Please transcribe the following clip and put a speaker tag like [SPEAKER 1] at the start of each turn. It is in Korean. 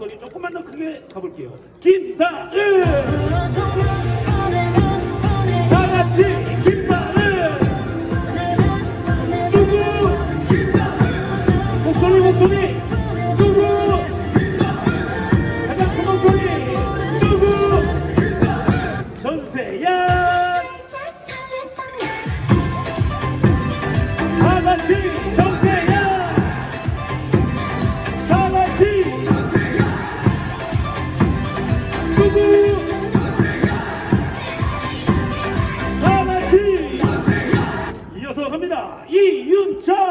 [SPEAKER 1] 목소리 조금만 더 크게 가볼게요. 김다은! 이어서 갑니다. 이윤철.